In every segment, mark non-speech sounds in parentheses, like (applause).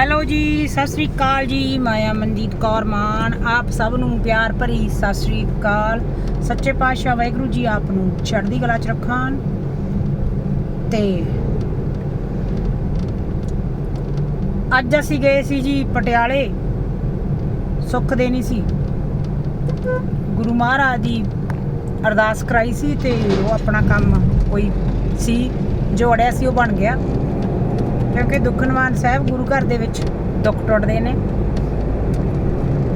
Hello ਜੀ, ਸਤਿ ਸ੍ਰੀ ਅਕਾਲ ਜੀ, ਮਾਇਆ ਮਨਜੀਤ ਕੌਰ ਮਾਨ, ਆਪ ਸਭ ਨੂੰ ਪਿਆਰ ਭਰੀ ਸਤਿ ਸ੍ਰੀ ਅਕਾਲ। ਸੱਚੇ ਪਾਤਸ਼ਾਹ ਵਾਹਿਗੁਰੂ ਜੀ ਆਪ ਨੂੰ ਚੜ੍ਹਦੀ ਕਲਾ ਚ ਰੱਖਣ ਤੇ ਅੱਜ ਅਸੀਂ ਗਏ ਸੀ ਜੀ ਪਟਿਆਲੇ, ਸੁੱਖ ਦੇਣੀ ਸੀ। ਗੁਰੂ ਮਹਾਰਾਜ ਦੀ ਅਰਦਾਸ ਕਰਾਈ ਸੀ ਤੇ ਉਹ ਆਪਣਾ ਕੰਮ ਕੋਈ ਸੀ, ਜੋ ਅੜਿਆ ਸੀ ਉਹ ਬਣ ਗਿਆ। ਕਿਉਂਕਿ ਦੁਖਨਵਾਨ ਸਾਹਿਬ ਗੁਰੂ ਘਰ ਦੇ ਵਿੱਚ ਦੁੱਖ ਟੁੱਟਦੇ ਨੇ।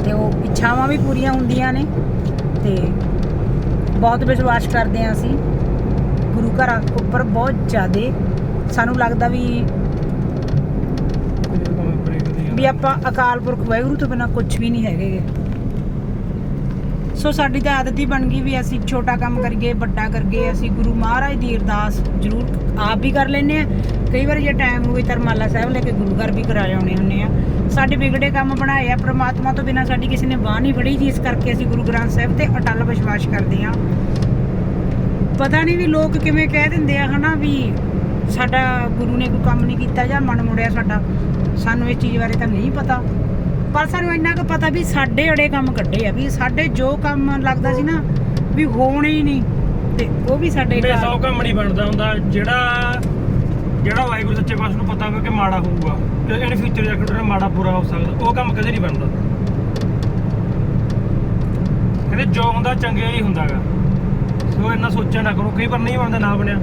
ਤੇ ਉਹ ਇੱਛਾਵਾਂ ਵੀ ਪੂਰੀਆਂ ਹੁੰਦੀਆਂ ਨੇ ਤੇ ਬਹੁਤ ਵਿਸ਼ਵਾਸ ਕਰਦੇ ਹਾਂ ਅਸੀਂ। ਗੁਰੂ ਘਰਾਂ ਉੱਪਰ ਬਹੁਤ ਜ਼ਿਆਦੇ ਸਾਨੂੰ ਲੱਗਦਾ ਵੀ ਵੀ ਆਪਾਂ ਅਕਾਲ ਪੁਰਖ ਵਾਹਿਗੁਰੂ ਤੋਂ ਬਿਨਾ ਕੁਝ ਵੀ ਨਹੀਂ ਹੈਗੇ ਸੋ ਸਾਡੀ ਤਾਂ ਆਦਤ ਹੀ ਬਣ ਗਈ ਵੀ ਅਸੀਂ ਛੋਟਾ ਕੰਮ ਕਰੀਏ, ਵੱਡਾ ਕਰੀਏ, ਅਸੀਂ ਗੁਰੂ ਮਹਾਰਾਜ ਦੀ ਅਰਦਾਸ ਜ਼ਰੂਰ ਆਪ ਵੀ ਕਰ ਲੈਨੇ ਆ ਕਈ ਵਾਰ ਜੇ ਟਾਈਮ ਹੋਵੇ ਤਰਮਾਲਾ ਸਾਹਿਬ ਲੈ ਕੇ ਗੁਰੂ ਘਰ ਵੀ ਕਰਾ ਲਿਆਉਣੇ ਹੁੰਨੇ ਆ। ਸਾਡੇ ਵਿਗੜੇ ਕੰਮ ਬਣਾਏ ਆ ਪ੍ਰਮਾਤਮਾ ਤੋਂ ਬਿਨਾ ਸਾਡੀ ਕਿਸੇ ਨੇ ਬਾਹ ਨਹੀਂ ਫੜੀ ਜੀ ਇਸ ਕਰਕੇ ਅਸੀਂ ਗੁਰੂ ਗ੍ਰੰਥ ਸਾਹਿਬ ਤੇ ਅਟਲ ਵਿਸ਼ਵਾਸ ਕਰਦੇ ਆ। ਪਤਾ ਨਹੀਂ ਵੀ ਲੋਕ ਕਿਵੇਂ ਕਹਿ ਦਿੰਦੇ ਆ ਹਨਾ ਵੀ ਸਾਡਾ ਗੁਰੂ ਨੇ ਕੋਈ ਕੰਮ ਨਹੀਂ ਕੀਤਾ ਜਾਂ ਮਨ ਮੁੜਿਆ ਸਾਡਾ। ਸਾਨੂੰ ਇਹ ਚੀਜ਼ ਬਾਰੇ ਤਾਂ ਨਹੀਂ ਪਤਾ। ਪਰ ਸਾਨੂੰ ਇੰਨਾ ਕੁ ਪਤਾ ਵੀ ਸਾਡੇ ਅੜੇ ਕੰਮ ਕੱਢੇ ਆ ਵੀ ਸਾਡੇ ਜੋ ਕੰਮ ਲੱਗਦਾ ਸੀ ਨਾ ਵੀ ਹੋਣੇ ਹੀ ਨਹੀਂ। ਤੇ ਉਹ ਵੀ ਸਾਡੇ ਘਰ- ਸੌ ਕੰਮ ਨਹੀਂ ਬਣਦਾ ਹੁੰਦਾ। ਜਿਹੜਾ ਜਿਹੜਾ ਵਾਹਿਗੁਰੂ ਸੱਚੇ ਪਾਤਸ਼ਾਹ ਨੂੰ ਪਤਾ ਹੋਵੇ ਕਿ ਮਾੜਾ ਹੋਊਗਾ, ਕਿ ਇਹਨੇ ਫਿਊਚਰ ਜਾ ਕੇ ਮਾੜਾ ਪੂਰਾ ਹੋ ਸਕਦਾ, ਉਹ ਕੰਮ ਕਦੇ ਨਹੀਂ ਬਣਦਾ। ਕਹਿੰਦੇ ਜੋ ਹੁੰਦਾ ਚੰਗੇ ਹੀ ਹੁੰਦਾਗਾ। ਸੋ ਇੰਨਾ ਸੋਚਿਆ ਨਾ ਕਰੋ, ਕਈ ਵਾਰ ਨਹੀਂ ਬਣਦਾ ਨਾ ਬਣਿਆ।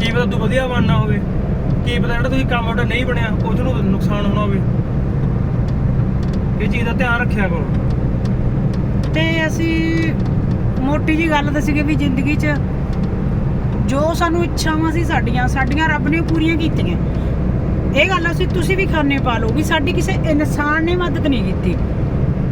ਕੀ ਪਤਾ ਤੂੰ ਵਧੀਆ ਬਣਨਾ ਹੋਵੇ, ਕੀ ਪਤਾ ਜਿਹੜਾ ਤੁਸੀਂ ਕੰਮ ਉਹਦਾ ਨਹੀਂ ਬਣਿਆ, ਉਹ ਨੂੰ ਨੁਕਸਾਨ ਹੋਣਾ ਹੋਵੇ। ਇਹ ਚੀਜ਼ ਦਾ ਧਿਆਨ ਰੱਖਿਆ ਕਰੋ। ਤੇ ਅਸੀਂ ਮੋਟੀ ਜੀ ਗੱਲ ਦੱਸੀਏ ਵੀ ਜ਼ਿੰਦਗੀ 'ਚ ਜੋ ਸਾਨੂੰ ਇੱਛਾਵਾਂ ਸੀ ਸਾਡੀਆਂ ਸਾਡੀਆਂ ਰੱਬ ਨੇ ਪੂਰੀਆਂ ਕੀਤੀਆਂ। ਇਹ ਗੱਲ ਅਸੀਂ ਤੁਸੀਂ ਵੀ ਖਾਨੇ ਪਾ ਲਓ ਵੀ ਸਾਡੀ ਕਿਸੇ ਇਨਸਾਨ ਨੇ ਮਦਦ ਨਹੀਂ ਕੀਤੀ।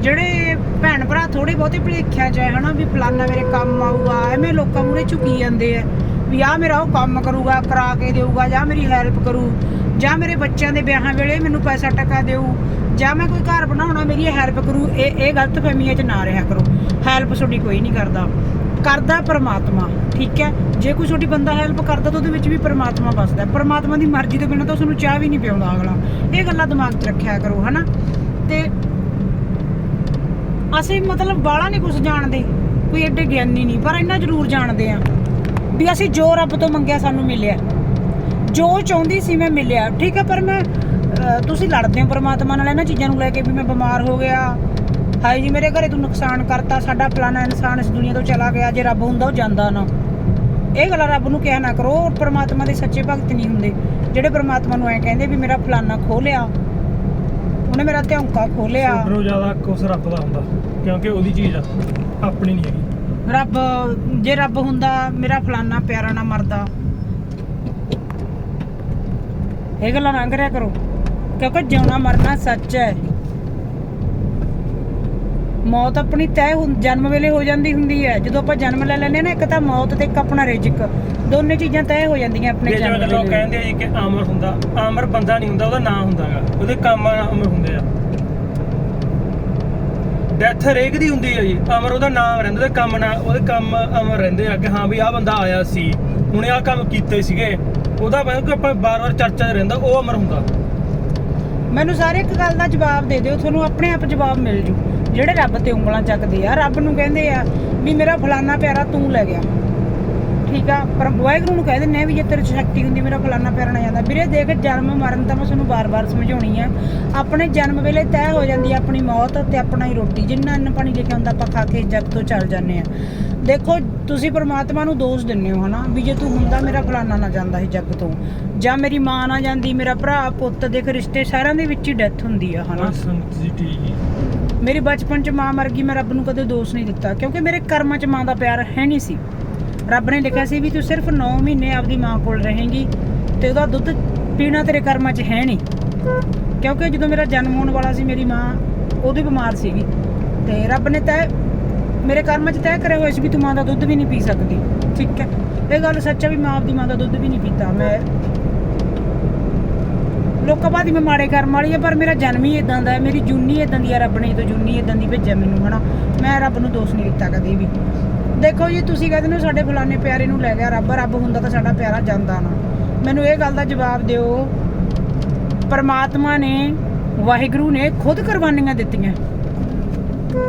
ਜਿਹੜੇ ਭੈਣ ਭਰਾ ਥੋੜੇ ਬਹੁਤੇ ਭਲੇਖਿਆ ਜਾਏ ਹੈ, ਹਨਾ, ਵੀ ਫਲਾਨਾ ਮੇਰੇ ਕੰਮ ਆਊਗਾ, ਐਵੇਂ ਲੋਕਾਂ ਮੂਰੇ ਝੁਕੀ ਜਾਂਦੇ ਆ। ਵੀ ਆ ਮੇਰਾ ਉਹ ਕੰਮ ਕਰੂਗਾ, ਕਰਾ ਕੇ ਦੇਊਗਾ, ਜਾਂ ਮੇਰੀ ਹੈਲਪ ਕਰੂ, ਜਾਂ ਮੇਰੇ ਬੱਚਿਆਂ ਦੇ ਵਿਆਹਾਂ ਵੇਲੇ ਮੈਨੂੰ ਪੈਸਾ ਟਕਾ ਦੇਊ, ਜਾਂ ਮੈਂ ਕੋਈ ਘਰ ਬਣਾਉਣਾ, ਮੇਰੀ ਹੈਲਪ ਕਰੂ, ਇਹ ਇਹ ਗਲਤ ਫਹਿਮੀਆਂ 'ਚ ਨਾ ਰਿਹਾ ਕਰੋ। ਹੈਲਪ ਤੁਹਾਡੀ ਕੋਈ ਨਹੀਂ ਕਰਦਾ। ਕਰਦਾ ਪਰਮਾਤਮਾ। ਠੀਕ ਹੈ, ਜੇ ਕੋਈ ਛੋਟੀ ਬੰਦਾ ਹੈਲਪ ਕਰਦਾ ਤਾਂ ਉਹਦੇ ਵਿੱਚ ਵੀ ਪਰਮਾਤਮਾ ਵੱਸਦਾ ਹੈ। ਪਰਮਾਤਮਾ ਦੀ ਮਰਜ਼ੀ ਤੋਂ ਬਿਨਾਂ ਤਾਂ ਉਸ ਨੂੰ ਚਾਹ ਵੀ ਨਹੀਂ ਪਿਆਉਂਦਾ ਅਗਲਾ। ਇਹ ਗੱਲਾਂ ਦਿਮਾਗ 'ਚ ਰੱਖਿਆ ਕਰੋ, ਹਨਾ? ਤੇ ਅਸੀਂ ਮਤਲਬ ਬਾਹਲਾ ਨਹੀਂ ਕੁਝ ਜਾਣਦੇ, ਕੋਈ ਐਡੇ ਗਿਆਨੀ ਨਹੀਂ, ਪਰ ਇੰਨਾ ਜ਼ਰੂਰ ਜਾਣਦੇ ਆ ਵੀ ਅਸੀਂ ਜੋ ਰੱਬ ਤੋਂ ਮੰਗਿਆ ਸਾਨੂੰ ਮਿਲਿਆ। ਜੋ ਚਾਹੁੰਦੀ ਸੀ ਮੈਂ ਮਿਲਿਆ, ਠੀਕ ਹੈ, ਪਰ ਮੈਂ ਤੁਸੀਂ ਲੜਦੇ ਹੋ ਪਰਮਾਤਮਾ ਨਾਲ, ਇਹਨਾਂ ਚੀਜ਼ਾਂ ਨੂੰ ਲੈ ਕੇ ਵੀ ਮੈਂ ਬਿਮਾਰ ਹੋ ਗਿਆ। ਹਾਏ ਜੀ, ਮੇਰੇ ਘਰੇ ਤੂੰ ਨੁਕਸਾਨ ਕਰਤਾ, ਸਾਡਾ ਫਲਾਣਾ ਇਨਸਾਨ ਇਸ ਦੁਨੀਆ ਤੋਂ ਚਲਾ ਗਿਆ, ਜੇ ਰੱਬ ਹੁੰਦਾ ਉਹ ਜਾਂਦਾ ਨਾ। ਇਹ ਗੱਲਾਂ ਰੱਬ ਨੂੰ ਕਿਹਾ ਨਾ ਕਰੋ ਪਰਮਾਤਮਾ ਦੇ ਸੱਚੇ ਭਗਤ ਨਹੀਂ ਹੁੰਦੇ। ਜਿਹੜੇ ਪਰਮਾਤਮਾ ਨੂੰ ਐ ਕਹਿੰਦੇ ਵੀ ਮੇਰਾ ਫਲਾਣਾ ਖੋ ਲਿਆ ਉਹਨੇ ਮੇਰਾ ਧੌਂਕਾ ਖੋ ਲਿਆ ਜ਼ਿਆਦਾ ਕੁਛ ਰੱਬ ਦਾ ਹੁੰਦਾ ਕਿਉਂਕਿ ਉਹਦੀ ਚੀਜ਼ ਆ ਆਪਣੀ ਨਹੀਂ ਹੈਗੀ। ਰੱਬ ਜੇ ਰੱਬ ਹੁੰਦਾ ਮੇਰਾ ਫਲਾਨਾ ਪਿਆਰਾ ਨਾ ਮਰਦਾ। ਇਹ ਗੱਲਾਂ ਨਾ ਕਰਿਆ ਕਰੋ ਕਿਉਂਕਿ ਜਿਉਣਾ ਮਰਨਾ ਸੱਚ ਹੈ। ਮੌਤ ਆਪਣੀ ਤੈਅ ਜਨਮ ਵੇਲੇ ਹੋ ਜਾਂਦੀ ਹੁੰਦੀ ਹੈ। ਜਦੋਂ ਆਪਾਂ ਜਨਮ ਲੈ ਲੈਂਦੇ ਹਾਂ ਨਾ ਇੱਕ ਤਾਂ ਮੌਤ ਤੇ ਇੱਕ ਆਪਣਾ ਰਿਜ਼ਕ ਦੋਨੇ ਚੀਜ਼ਾਂ ਤੈਅ ਹੋ ਜਾਂਦੀਆਂ ਆਪਣੇ ਤੇ ਜਨਮ ਜਿਵੇਂ ਲੋਕ ਵੇਲੇ। ਕਹਿੰਦੇ ਆ ਜੀ ਕਿ ਅਮਰ ਹੁੰਦਾ ਅਮਰ ਬੰਦਾ ਨਹੀਂ ਹੁੰਦਾ ਉਹਦਾ ਨਾਂ ਹੁੰਦਾਗਾ ਉਹਦੇ ਕੰਮ ਅਮਰ ਹੁੰਦੇ ਆ। ਡੈਥ ਹਰੇਕ ਦੀ ਹੁੰਦੀ ਹੈ ਜੀ। ਅਮਰ ਉਹਦਾ ਨਾਮ ਰਹਿੰਦਾ ਉਹਦੇ ਕੰਮ ਨਾ ਉਹਦੇ ਕੰਮ ਅਮਰ ਰਹਿੰਦੇ ਆ ਕਿ ਹਾਂ ਵੀ ਆਹ ਬੰਦਾ ਆਇਆ ਸੀ। ਉਹਨੇ ਆਹ ਕੰਮ ਕੀਤੇ ਸੀਗੇ। ਉਹਦਾ ਮੈਂ ਕਿ ਆਪਾਂ ਬਾਰ-ਬਾਰ ਚਰਚਾ 'ਚ ਰਹਿੰਦਾ ਉਹ ਅਮਰ ਹੁੰਦਾ। ਮੈਨੂੰ ਸਾਰੇ ਇੱਕ ਗੱਲ ਦਾ ਜਵਾਬ ਦੇ ਦਿਓ ਤੁਹਾਨੂੰ ਆਪਣੇ ਆਪ ਜਵਾਬ ਮਿਲ ਜੂ। ਜਿਹੜੇ ਰੱਬ ਤੇ ਉਂਗਲਾਂ ਚੱਕਦੇ ਆ, ਰੱਬ ਨੂੰ ਕਹਿੰਦੇ ਆ ਵੀ ਮੇਰਾ ਫਲਾਨਾ ਪਿਆਰਾ ਤੂੰ ਲੈ ਗਿਆ। ਠੀਕ ਆ? ਪਰ ਵਾਹਿਗੁਰੂ ਨੂੰ ਕਹਿ ਦਿੰਦੇ ਆ ਵੀ ਜੇ ਤੇਰੇ 'ਚ ਸ਼ਕਤੀ ਹੁੰਦੀ, ਮੇਰਾ ਫਲਾਨਾ ਪਿਆਰਾ ਨਾ ਜਾਂਦਾ। ਵੀਰੇ, ਦੇਖ ਜਨਮ ਮਰਨ ਤਾਂ ਮੈਂ ਤੁਹਾਨੂੰ ਬਾਰ-ਬਾਰ ਸਮਝਾਉਣੀ ਆ। ਆਪਣੇ ਜਨਮ ਵੇਲੇ ਤੈਅ ਹੋ ਜਾਂਦੀ ਆ ਆਪਣੀ ਮੌਤ ਤੇ ਆਪਣਾ ਹੀ ਰੋਟੀ। ਜਿੰਨਾ ਅੰਨ ਪਾਣੀ ਲਿਖਿਆ ਹੁੰਦਾ, ਆਪਾਂ ਖਾ ਕੇ ਜਗ ਤੋਂ ਚੱਲ ਜਾਂਦੇ ਆ। ਦੇਖੋ, ਤੁਸੀਂ ਪਰਮਾਤਮਾ ਨੂੰ ਦੋਸ਼ ਦਿੰਦੇ ਹੋ, ਹਨਾ? ਵੀ ਜੇ ਤੂੰ ਹੁੰਦਾ, ਮੇਰਾ ਫਲਾਨਾ ਨਾ ਜਾਂਦਾ ਇਹ ਜੱਗ ਤੋਂ। ਜਾਂ ਮੇਰੀ ਮਾਂ ਨਾ ਜਾਂਦੀ, ਮੇਰਾ ਭਰਾ, ਪੁੱਤ, ਦੇਖ, ਰਿਸ਼ਤੇ ਸਾਰਿਆਂ ਦੇ ਵਿੱਚ ਹੀ ਡੈਥ ਹੁੰਦੀ ਆ, ਹਨਾ? ਸੰਤ ਜੀ ਠੀਕ ਮੇਰੀ ਬਚਪਨ 'ਚ ਮਾਂ ਮਰ ਗਈ, ਮੈਂ ਰੱਬ ਨੂੰ ਕਦੇ ਦੋਸ਼ ਨਹੀਂ ਦਿੱਤਾ, ਕਿਉਂਕਿ ਮੇਰੇ ਕਰਮਾਂ 'ਚ ਮਾਂ ਦਾ ਪਿਆਰ ਹੈ ਨਹੀਂ ਸੀ। ਰੱਬ ਨੇ ਲਿਖਿਆ ਸੀ ਵੀ ਤੂੰ ਸਿਰਫ 9 ਮਹੀਨੇ ਆਪਦੀ ਮਾਂ ਕੋਲ ਰਹੇਂਗੀ ਤੇ ਉਹਦਾ ਦੁੱਧ ਪੀਣਾ ਤੇਰੇ ਕਰਮਾਂ 'ਚ ਹੈ ਨਹੀਂ। ਕਿਉਂਕਿ ਜਦੋਂ ਮੇਰਾ ਜਨਮ ਹੋਣ ਵਾਲਾ ਸੀ, ਮੇਰੀ ਮਾਂ ਉਹਦੀ ਬਿਮਾਰ ਸੀਗੀ। ਤੇ ਰੱਬ ਨੇ ਤੈਅ ਮੇਰੇ ਕਰਮਾਂ 'ਚ ਤੈਅ ਕਰਿਆ ਹੋਇਆ ਸੀ ਵੀ ਤੂੰ ਮਾਂ ਦਾ ਦੁੱਧ ਵੀ ਨਹੀਂ ਪੀ ਸਕਦੀ। ਠੀਕ ਹੈ। ਇਹ ਗੱਲ ਸੱਚ ਹੈ ਵੀ ਮਾਂ ਆਪਦੀ ਮਾਂ ਦਾ ਦੁੱਧ ਵੀ ਨਹੀਂ ਪੀਤਾ ਮੈਂ ਲੋਕਾਂ ਬਾਦੀ ਮੈਂ ਮਾੜੇ ਕਰਮ ਵਾਲੀ ਆ, ਪਰ ਮੇਰਾ ਜਨਮ ਹੀ ਇਦਾਂ ਦਾ ਹੈ, ਮੇਰੀ ਜੂਨੀ ਇਦਾਂ ਦੀ ਆ, ਰੱਬ ਨੇ ਜਦੋਂ ਜੂਨੀ ਇਦਾਂ ਦੀ ਭੇਜਿਆ ਮੈਨੂੰ, ਹਨਾ। ਮੈਂ ਰੱਬ ਨੂੰ ਦੋਸ਼ ਨਹੀਂ ਦਿੱਤਾ ਕਦੇ ਵੀ। ਦੇਖੋ ਜੀ, ਤੁਸੀਂ ਕਹਿੰਦੇ ਨੇ ਸਾਡੇ ਫਲਾਣੇ ਪਿਆਰੇ ਨੂੰ ਲੈ ਗਿਆ ਰੱਬ ਰੱਬ ਹੁੰਦਾ ਤਾਂ ਸਾਡਾ ਪਿਆਰਾ ਜਾਂਦਾ ਨਾ। ਮੈਨੂੰ ਇਹ ਗੱਲ ਦਾ ਜਵਾਬ ਦਿਓ, ਪਰਮਾਤਮਾ ਨੇ, ਵਾਹਿਗੁਰੂ ਨੇ ਖੁਦ ਕੁਰਬਾਨੀਆਂ ਦਿੱਤੀਆਂ।